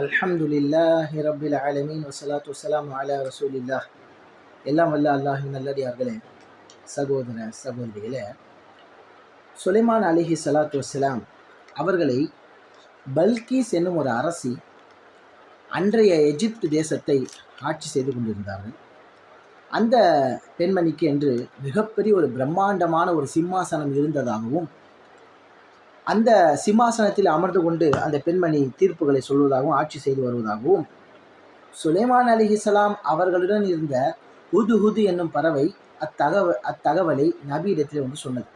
அல்ஹம்துலில்லாஹி ரப்பில் ஆலமீன் வசலாத் வசலாம் அலா ரசூலில்லா எல்லாம் வல்ல அல்லாஹின் நல்லடியார்களே சகோதர சகோதரிகளே. சுலைமான் அலிஹி சலாத்து வசலாம் அவர்களை பல்கீஸ் என்னும் ஒரு அரசி அன்றைய எஜிப்து தேசத்தை ஆட்சி செய்து கொண்டிருந்தார்கள். அந்த பெண்மணிக்கு என்று மிகப்பெரிய ஒரு பிரம்மாண்டமான ஒரு சிம்மாசனம் இருந்ததாகவும் அந்த சிம்மாசனத்தில் அமர்ந்து கொண்டு அந்த பெண்மணி தீர்ப்புகளை சொல்வதாகவும் ஆட்சி செய்து வருவதாகவும் சுலைமான் அலிஹிசலாம் அவர்களுடன் இருந்த ஹுது ஹுது என்னும் பறவை அத்தகவ அத்தகவலை நபியிடத்தில் வந்து சொன்னது.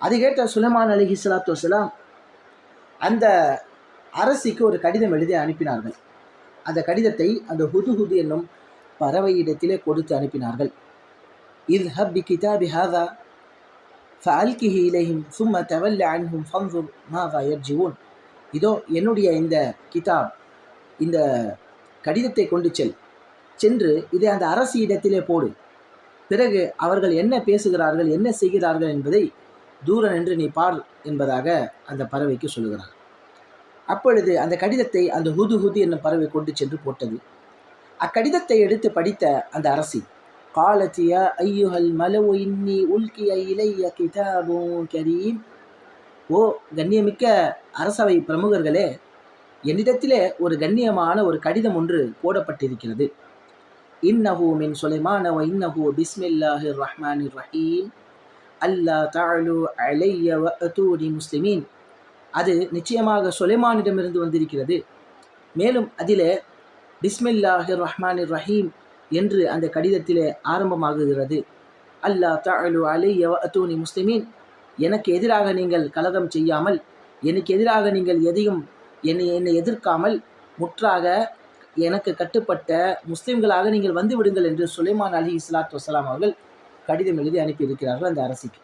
அது கேட்ட சுலைமான் அலிஹி சலாத்து வலாம் அந்த அரசிக்கு ஒரு கடிதம் எழுதி அனுப்பினார்கள். அந்த கடிதத்தை அந்த ஹுது ஹுது என்னும் பறவையிடத்திலே கொடுத்து அனுப்பினார்கள். இது ஹப்பி கிதாபி ஹாதா ஃபல்கிஹி இலையும் சும்ம தவல்ல அன்ஹும் ஃபன்சுர் மாதா எர்ஜிவோன் இதோ என்னுடைய இந்த கிதாப். இந்த கடிதத்தை கொண்டு செல். சென்று இதை அந்த அரசு இடத்திலே போடு. பிறகு அவர்கள் என்ன பேசுகிறார்கள் என்ன செய்கிறார்கள் என்பதை தூரம் நின்று நீ பார் என்பதாக அந்த பறவைக்கு சொல்லுகிறார். அப்பொழுது அந்த கடிதத்தை அந்த ஹுது ஹுது என்னும் பறவை கொண்டு சென்று போட்டது. அக்கடிதத்தை எடுத்து படித்த அந்த அரசி قالت يا أيها الملو إني ألقي إلي كتاب كريم ஓ கண்ணியமிக்க அரசவை பிரமுகர்களே என்னிடத்திலே ஒரு கண்ணியமான ஒரு கடிதம் ஒன்று போடப்பட்டிருக்கிறது இன்னஹு மின் சுலைமான வ இன்னஹு பிஸ்மில்லாஹி ரஹ்மான் ரஹீம் அல்லா தாலு அலைய வ அத்தூனி முஸ்லிமீன் அது நிச்சயமாக சுலைமானிடமிருந்து வந்திருக்கிறது மேலும் அதிலே பிஸ்மில்லாஹி ரஹ்மான் ரஹீம் என்று அந்த கடிதத்திலே ஆரம்பமாகுகிறது. அல்லா தஅலு அலைய அத்தூனி முஸ்லிமீன் எனக்கு எதிராக நீங்கள் கலகம் செய்யாமல் எனக்கு எதிராக நீங்கள் எதையும் என்னை என்னை எதிர்க்காமல் முற்றாக எனக்கு கட்டுப்பட்ட முஸ்லிம்களாக நீங்கள் வந்து விடுங்கள் என்று சுலைமான் அலி இஸ்லாத் வசலாம் அவர்கள் கடிதம் எழுதி அனுப்பியிருக்கிறார்கள் அந்த அரசிக்கு.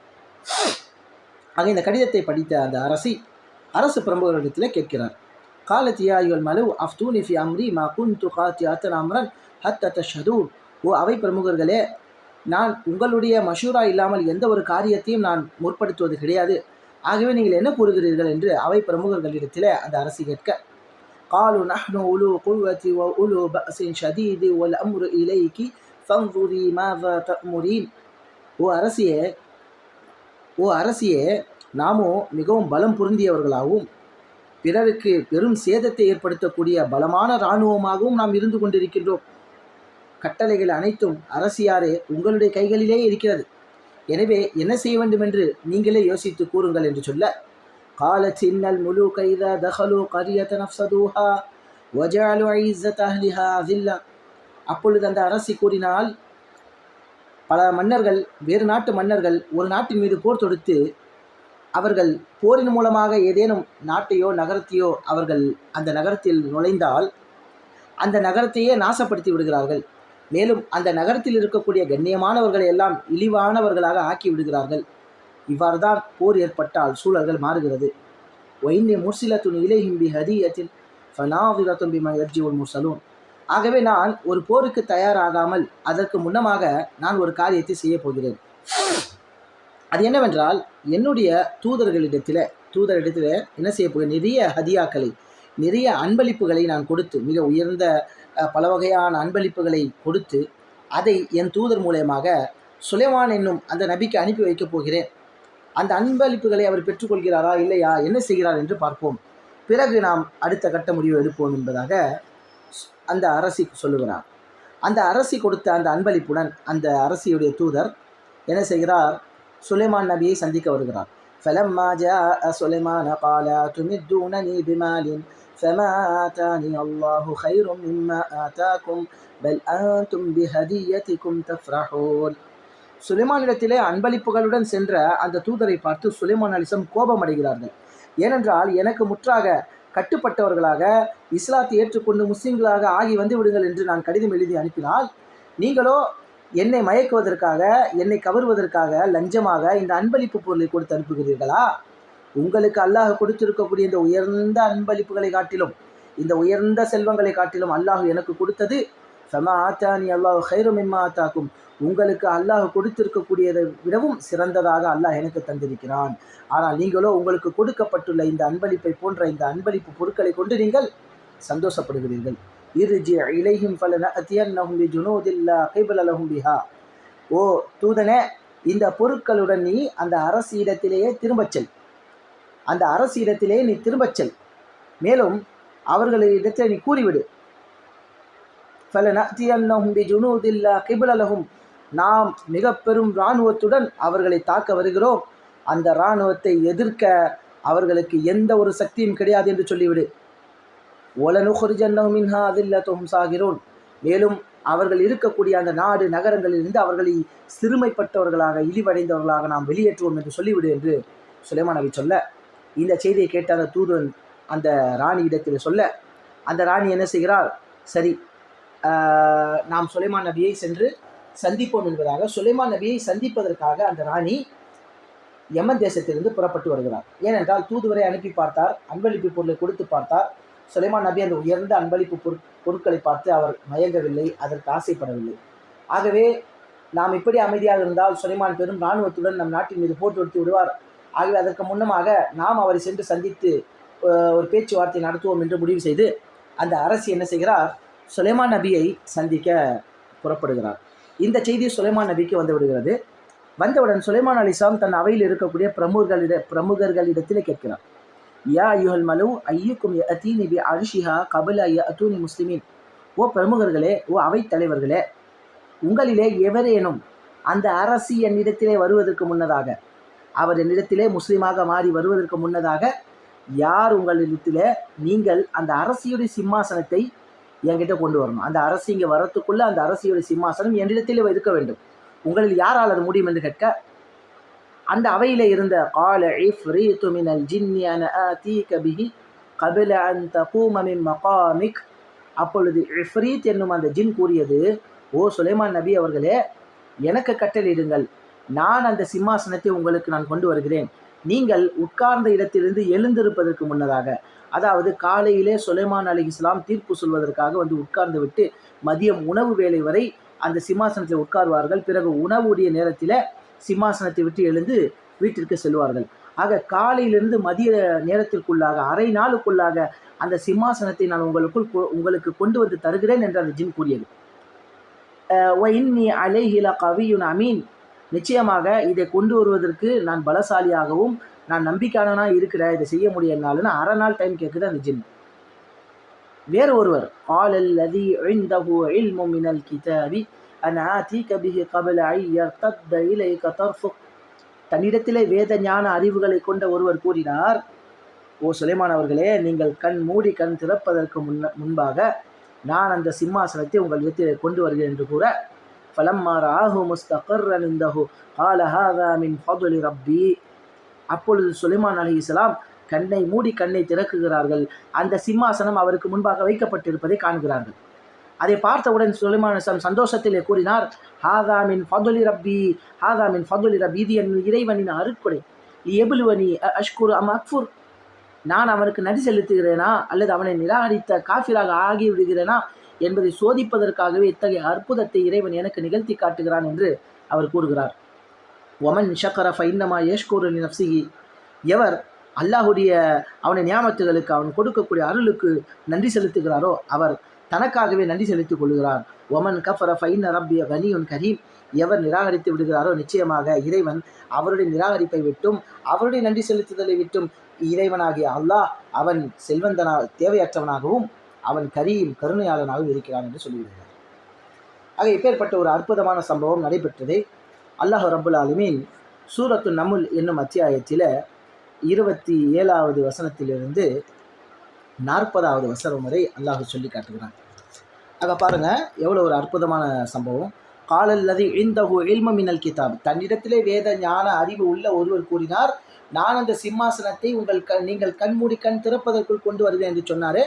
ஆக இந்த கடிதத்தை படித்த அந்த அரசி அரசு பிரமுகர்களிடத்தில் கேட்கிறார். காலத்தியா இவள் மலு அஃப்தூனி ஃபி அம்ரி மா குந்து காத்தி அத்தன் அம்ரன் ஹத் அத்த ஷதூர் ஓ அவை பிரமுகர்களே நான் உங்களுடைய மஷூரா இல்லாமல் எந்த ஒரு காரியத்தையும் நான் முற்படுத்துவது கிடையாது ஆகவே நீங்கள் என்ன கூறுகிறீர்கள் என்று அவை பிரமுகர்களிடத்தில் அந்த அரசு கேட்க قالوا نحن أولو قوة وأولو بأس شديد والأمر إليك فانظري ماذا تأمرين ஓ அரசியே ஓ அரசியே நாமோ மிகவும் பலம் பொருந்தியவர்களாகவும் பிறருக்கு பெரும் சேதத்தை ஏற்படுத்தக்கூடிய பலமான இராணுவமாகவும் நாம் இருந்து கொண்டிருக்கின்றோம் கட்டளைகள் அனைத்தும் அரசியாரே உங்களுடைய கைகளிலே இருக்கிறது எனவே என்ன செய்ய வேண்டும் என்று நீங்களே யோசித்து கூறுங்கள் என்று சொல்ல قالت إن الملوك إذا دخلوا قرية نفسدوها وجعلوا عزة أهلها ذلة அப்பொழுது அந்த அரசி கூறினால் பல மன்னர்கள் வேறு நாட்டு மன்னர்கள் ஒரு நாட்டின் மீது போர் தொடுத்து அவர்கள் போரின் மூலமாக ஏதேனும் நாட்டையோ நகரத்தையோ அவர்கள் அந்த நகரத்தில் நுழைந்தால் அந்த நகரத்தையே நாசப்படுத்தி விடுகிறார்கள். மேலும் அந்த நகரத்தில் இருக்கக்கூடிய கண்ணியமானவர்களை எல்லாம் இழிவானவர்களாக ஆக்கி விடுகிறார்கள். இவ்வாறு தான் போர் ஏற்பட்டால் சூழல்கள் மாறுகிறது. ஒயின்னி முர்சிலத்துன் இலைஹிம்பி ஹதியத்தில் ஃபனாவிரத்துன் பிமா மயர்ஜி உல் முர்சலூன். ஆகவே நான் ஒரு போருக்கு தயாராகாமல் அதற்கு முன்னமாக நான் ஒரு காரியத்தை செய்ய போகிறேன். அது என்னவென்றால் என்னுடைய தூதர்களிடத்தில் தூதரிடத்தில் என்ன செய்ய போகிறேன் நிறைய ஹதியாக்களை நிறைய அன்பளிப்புகளை நான் கொடுத்து மிக உயர்ந்த பல வகையான அன்பளிப்புகளை கொடுத்து அதை என் தூதர் மூலயமாக சுலைமான் என்னும் அந்த நபிக்கு அனுப்பி வைக்கப் போகிறேன். அந்த அன்பளிப்புகளை அவர் பெற்றுக்கொள்கிறாரா இல்லையா என்ன செய்கிறார் என்று பார்ப்போம். பிறகு நாம் அடுத்த கட்ட முடிவு எடுப்போம் என்பதாக அந்த அரசி சொல்லுகிறார். அந்த அரசி கொடுத்த அந்த அன்பளிப்புடன் அந்த அரசியுடைய தூதர் என்ன செய்கிறார்? சுலைமான் நபியை சந்திக்க வருகிறார் فلما جاء سليمان قال تمدونني بمال فما آتاني الله خير مما آتاكم بل أنتم بهديتكم تفرحون சுலைமானிடத்திலே அன்பளிப்புகளுடன் சென்ற அந்த தூதரை பார்த்து சுலைமான் அலிசம் கோபம் அடைகிறார்கள் ஏனென்றால் எனக்கு முற்றாக கட்டுப்பட்டவர்களாக இஸ்லாத்தை ஏற்றுக்கொண்டு முஸ்லீம்களாக ஆகி வந்து விடுங்கள் என்று நான் கடிதம் எழுதி அனுப்பினால் நீங்களோ என்னை மயக்குவதற்காக என்னை கவர்வதற்காக லஞ்சமாக இந்த அன்பளிப்பு பொருளை கொடுத்து அனுப்புகிறீர்களா? உங்களுக்கு அல்லாஹ் கொடுத்திருக்கக்கூடிய இந்த உயர்ந்த அன்பளிப்புகளை காட்டிலும் இந்த உயர்ந்த செல்வங்களை காட்டிலும் அல்லாஹ் எனக்கு கொடுத்தது சமா ஆத்தானி அல்லாஹ் ஹைரும் இம்மா ஆத்தாக்கும். உங்களுக்கு அல்லாஹ் கொடுத்திருக்கக்கூடியதை விடவும் சிறந்ததாக அல்லாஹ் எனக்கு தந்திருக்கிறான். ஆனால் நீங்களோ உங்களுக்கு கொடுக்கப்பட்டுள்ள இந்த அன்பளிப்பை போன்ற இந்த அன்பளிப்பு பொருட்களை கொண்டு நீங்கள் சந்தோஷப்படுகிறீர்கள். இருஜி இலைஹிம் ஃபலன அத்தியன்னஹும் பி ஜுனூதில்லா கைபலலஹும் பிஹா. ஓ தூதனே இந்த பொருட்களுடன் நீ அந்த அரசு இடத்திலேயே திரும்பச் செல். அந்த அரசு இடத்திலே நீ திரும்பச் செல். மேலும் அவர்களிடத்தில் நீ கூறிவிடு. ஃபலனத்தியன்னஹும் பி ஜுனூதில்லா கைபலலஹும் நாம் மிக பெரும் இராணுவத்துடன் அவர்களை தாக்க வருகிறோம். அந்த இராணுவத்தை எதிர்க்க அவர்களுக்கு எந்த ஒரு சக்தியும் கிடையாது என்று சொல்லிவிடு. ஒலனுஹுரிஜன்னஹும் மின்ஹா அதில்லத்தும் சாகிறோன் மேலும் அவர்கள் இருக்கக்கூடிய அந்த நாடு நகரங்களிலிருந்து அவர்களை சிறுமைப்பட்டவர்களாக இழிவடைந்தவர்களாக நாம் வெளியேற்றுவோம் என்று சொல்லிவிடு என்று சுலைமான் நபி சொல்ல இந்த செய்தியை கேட்ட அந்த தூதன் அந்த ராணி இடத்தில் சொல்ல அந்த ராணி என்ன செய்கிறார் சரி நாம் சுலைமான் நபியை சென்று சந்திப்போம் என்பதாக சுலைமான் நபியை சந்திப்பதற்காக அந்த ராணி யமன் தேசத்திலிருந்து புறப்பட்டு வருகிறார். ஏனென்றால் தூதுவரை அனுப்பி பார்த்தார் அன்பளிப்பு பொருளை கொடுத்து பார்த்தார். சுலைமான் நபி அந்த உயர்ந்த அன்பளிப்பு பொருட் பொருட்களை பார்த்து அவர் மயங்கவில்லை அதற்கு ஆசைப்படவில்லை. ஆகவே நாம் இப்படி அமைதியாக இருந்தால் சுலைமான் பெரும் இராணுவத்துடன் நம் நாட்டின் மீது போட்டு எடுத்து விடுவார். ஆகவே அதற்கு முன்னமாக நாம் அவரை சென்று சந்தித்து ஒரு பேச்சுவார்த்தை நடத்துவோம் என்று முடிவு செய்து அந்த அரசு என்ன செய்கிறார்? சுலைமான் நபியை சந்திக்க புறப்படுகிறார். இந்த செய்தி சுலைமான் நபிக்கு வந்து விடுகிறது. வந்தவுடன் சுலைமான் அலிசாம் தன் அவையில் இருக்கக்கூடிய பிரமுகர்களிட பிரமுகர்களிடத்தில் கேட்கிறார். யா யுஹல் மலு ஐயுக்கும் அத்தீனி பி அரிஷிஹா கபில அத்தூனி முஸ்லிமின். ஓ பிரமுகர்களே ஓ அவைத் தலைவர்களே உங்களிலே எவரேனும் அந்த அரசி என்னிடத்திலே வருவதற்கு முன்னதாக அவர் என்னிடத்திலே முஸ்லீமாக மாறி வருவதற்கு முன்னதாக யார் உங்களிடத்திலே நீங்கள் அந்த அரசியுடைய சிம்மாசனத்தை என்கிட்ட கொண்டு வரணும். அந்த அரசு இங்கே வரத்துக்குள்ளே அந்த அரசியுடைய சிம்மாசனம் என்னிடத்திலே இருக்க வேண்டும். உங்களில் யாரால் அது முடியும் என்று கேட்க அந்த அவையில் இருந்த கால இஃப்ரீத்து மினல் ஜின்யன அன ஆதீக கபில அந்த கூமமின் மகாமிக். அப்பொழுது இஃப்ரீத் என்னும் அந்த ஜின் கூறியது ஓ சுலைமான் நபி அவர்களே எனக்கு கட்டளிடுங்கள் நான் அந்த சிம்மாசனத்தை உங்களுக்கு நான் கொண்டு வருகிறேன். நீங்கள் உட்கார்ந்த இடத்திலிருந்து எழுந்திருப்பதற்கு முன்னதாக. அதாவது காலையிலே சுலைமான் அலி இஸ்லாம் தீர்ப்பு சொல்வதற்காக வந்து உட்கார்ந்து விட்டு மதியம் உணவு வேலை வரை அந்த சிம்மாசனத்தில் உட்கார்வார்கள். பிறகு உணவுடைய நேரத்தில் சிம்மாசனத்தை விட்டு எழுந்து வீட்டிற்கு செல்வார்கள். ஆக காலையிலிருந்து மதிய நேரத்திற்குள்ளாக அரை நாளுக்குள்ளாக அந்த சிம்மாசனத்தை நான் உங்களுக்குள் உங்களுக்கு கொண்டு வந்து தருகிறேன் என்று அந்த ஜின் கூறியது. ஒயின்னி அலைஹிலா கவியுன் அமீன். நிச்சயமாக இதை கொண்டு வருவதற்கு நான் பலசாலியாகவும் நான் நம்பிக்கையானனாக இருக்கிறேன் இதை செய்ய முடியலனாலுன்னு அரை நாள் டைம் கேட்குது அந்த ஜின். வேறு ஒருவர் ஆல் அல்லதி இழ்ந்தகு இல் முமினல் கிதாபி. أنا آتيك به قبل أن يرتد إليك طرفك தன்னிடத்திலே வேத ஞான அறிவுகளை கொண்ட ஒருவர் கூறினார் ஓ சுலைமான் அவர்களே நீங்கள் கண் மூடி கண் திறப்பதற்கு முன்ன முன்பாக நான் அந்த சிம்மாசனத்தை உங்கள் இடத்திலே கொண்டு வருகிறேன் என்று கூற فلما رآه مستقرا عنده قال هذا من فضل ربي அப்பொழுது சுலைமான் அலைஹிஸ்ஸலாம் கண்ணை மூடி கண்ணை திறக்குகிறார்கள் அந்த சிம்மாசனம் அவருக்கு முன்பாக வைக்கப்பட்டிருப்பதை காண்கிறார்கள் அதை பார்த்தவுடன் சுலைமான் சந்தோஷத்திலே கூறினார் ஹாதாமின் ஃபதுலி ரப்பி ஹாதாமின் ஃபதுலி ரப்பி இது என் இறைவனின் அருட்கொடை. எபுலுவனி அஷ்குர் அம் அக்ஃபுர். நான் அவனுக்கு நடி செலுத்துகிறேனா? அல்லது அவனை நிராகரித்த காஃபிராக ஆகிவிடுகிறேனா? என்பதை சோதிப்பதற்காகவே இத்தகைய அற்புதத்தை இறைவன் எனக்கு நிகழ்த்தி காட்டுகிறான் என்று அவர் கூறுகிறார். ஒமன் ஷக்கர ஃபைன்னமா யஷ்கூர் நப்சிகி எவர் அல்லாஹுடைய அவனை நியாமத்துகளுக்கு அவன் கொடுக்கக்கூடிய அருளுக்கு நன்றி செலுத்துகிறாரோ அவர் தனக்காகவே நன்றி செலுத்திக் கொள்கிறார் ஒமன் கஃபர ஃபைன் ரப்பிய கனியுன் கரீம். எவர் நிராகரித்து விடுகிறாரோ நிச்சயமாக இறைவன் அவருடைய நிராகரிப்பை விட்டும் அவருடைய நன்றி செலுத்துதலை விட்டும் இறைவனாகிய அல்லாஹ் அவன் செல்வந்தனா தேவையற்றவனாகவும் அவன் கரியும் கருணையாளனாகவும் இருக்கிறான் என்று சொல்லிவிடுகிறார். ஆக இப்பேற்பட்ட ஒரு அற்புதமான சம்பவம் நடைபெற்றதை. அல்லாஹ் ரபுல் ஆலமீன் சூரத்து நமுல் என்னும் அத்தியாயத்தில் இருபத்தி ஏழாவது வசனத்திலிருந்து நாற்பதாவது வசனம் வரை அல்லாஹ் சொல்லி காட்டுகிறான். அங்கே பாருங்க எவ்வளோ ஒரு அற்புதமான சம்பவம். காலல்லது இழிந்தகு எல்ம மினல் கிதாப். தன்னிடத்திலே வேத ஞான அறிவு உள்ள ஒருவர் கூறினார் நான் அந்த சிம்மாசனத்தை உங்கள் க நீங்கள் கண்மூடி கண் திறப்பதற்குள் கொண்டு வருவேன் என்று சொன்னார்.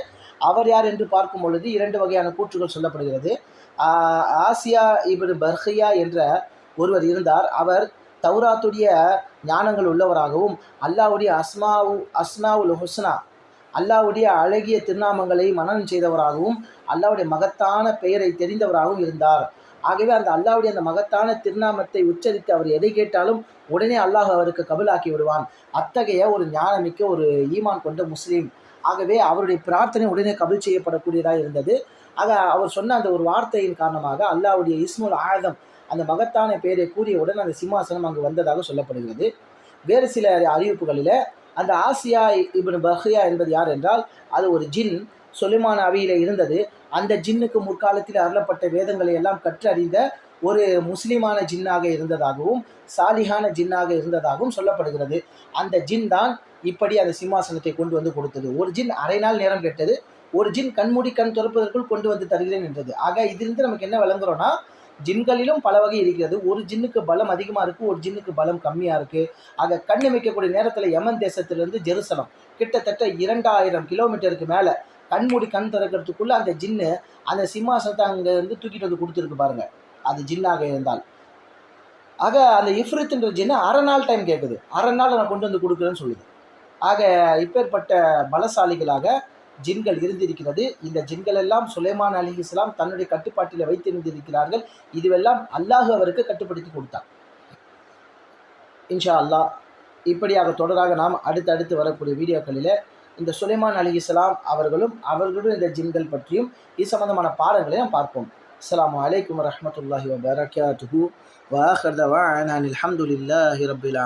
அவர் யார் என்று பார்க்கும் பொழுது இரண்டு வகையான கூற்றுகள் சொல்லப்படுகிறது. ஆசியா இவர் பர்ஹியா என்ற ஒருவர் இருந்தார். அவர் தௌராத்துடைய ஞானங்கள் உள்ளவராகவும் அல்லாஹ்வுடைய அஸ்மாவு அஸ்மாவுல் ஹுஸ்னா அல்லாவுடைய அழகிய திருநாமங்களை மனனம் செய்தவராகவும் அல்லாவுடைய மகத்தான பெயரை தெரிந்தவராகவும் இருந்தார். ஆகவே அந்த அல்லாவுடைய அந்த மகத்தான திருநாமத்தை உச்சரித்து அவர் எதை கேட்டாலும் உடனே அல்லாஹ் அவருக்கு கபலாக்கி விடுவான். அத்தகைய ஒரு ஞானமிக்க ஒரு ஈமான் கொண்ட முஸ்லீம். ஆகவே அவருடைய பிரார்த்தனை உடனே கபில் செய்யப்படக்கூடியதாக இருந்தது. ஆக அவர் சொன்ன அந்த ஒரு வார்த்தையின் காரணமாக அல்லாவுடைய இஸ்முல் ஆயுதம் அந்த மகத்தான பெயரை கூறியவுடன் அந்த சிம்மாசனம் அங்கு வந்ததாக சொல்லப்படுகிறது. வேறு சில அறிவிப்புகளில் அந்த ஆசியா இப்னு பஹ்யா என்பது யார் என்றால் அது ஒரு ஜின் சொலிமான அவையில் இருந்தது. அந்த ஜின்னுக்கு முற்காலத்தில் அருளப்பட்ட வேதங்களை எல்லாம் கற்றறிந்த ஒரு முஸ்லீமான ஜின்னாக இருந்ததாகவும் சாலிகான ஜின்னாக இருந்ததாகவும் சொல்லப்படுகிறது. அந்த ஜின் தான் இப்படி அந்த சிம்மாசனத்தை கொண்டு வந்து கொடுத்தது. ஒரு ஜின் அரை நாள் நேரம் கேட்டது. ஒரு ஜின் கண்மூடி கண் துறப்பதற்குள் கொண்டு வந்து தருகிறேன் என்றது. ஆக இதிலிருந்து நமக்கு என்ன விளங்குறோன்னா ஜின்களிலும் பல வகை இருக்கிறது. ஒரு ஜின்னுக்கு பலம் அதிகமாக இருக்குது ஒரு ஜின்னுக்கு பலம் கம்மியாக இருக்குது ஆக கண் அமைக்கக்கூடிய நேரத்தில் யமன் தேசத்திலிருந்து ஜெருசலம் கிட்டத்தட்ட இரண்டாயிரம் கிலோமீட்டருக்கு மேலே கண்மூடி கண் திறக்கிறதுக்குள்ளே அந்த ஜின்னு அந்த சிம்மாசனத்தை அங்கே இருந்து தூக்கிட்டு வந்து கொடுத்துருக்கு பாருங்கள் அது ஜின்னாக இருந்தால். ஆக அந்த இஃப்ரித்ன்ற ஜின்னு அரை நாள் டைம் கேட்குது. அரை நாள் நான் கொண்டு வந்து கொடுக்குறேன்னு சொல்லுது. ஆக இப்பேற்பட்ட பலசாலிகளாக ஜின்கள் இருந்திருக்கிறது. இந்த ஜின்கள் எல்லாம் சுலைமான் அலி இஸ்லாம் தன்னுடைய கட்டுப்பாட்டில் வைத்திருந்திருக்கிறார்கள். இதுவெல்லாம் அல்லாஹ் அவருக்கு கட்டுப்படுத்தி கொடுத்தார் இன்ஷா அல்லாஹ் இப்படியாக தொடராக நாம் அடுத்தடுத்து வரக்கூடிய வீடியோக்களில் இந்த சுலைமான் அலி இஸ்லாம் அவர்களும் அவர்களும் இந்த ஜின்கள் பற்றியும் இது சம்பந்தமான பாடங்களை நாம் பார்ப்போம். அஸ்லாம் வலைக்கம் வரஹ்மத்துல்லாஹி வபரகாத்துஹு. வாஹர் தவானா அனில் ஹம்துலில்லாஹி ரப்பில்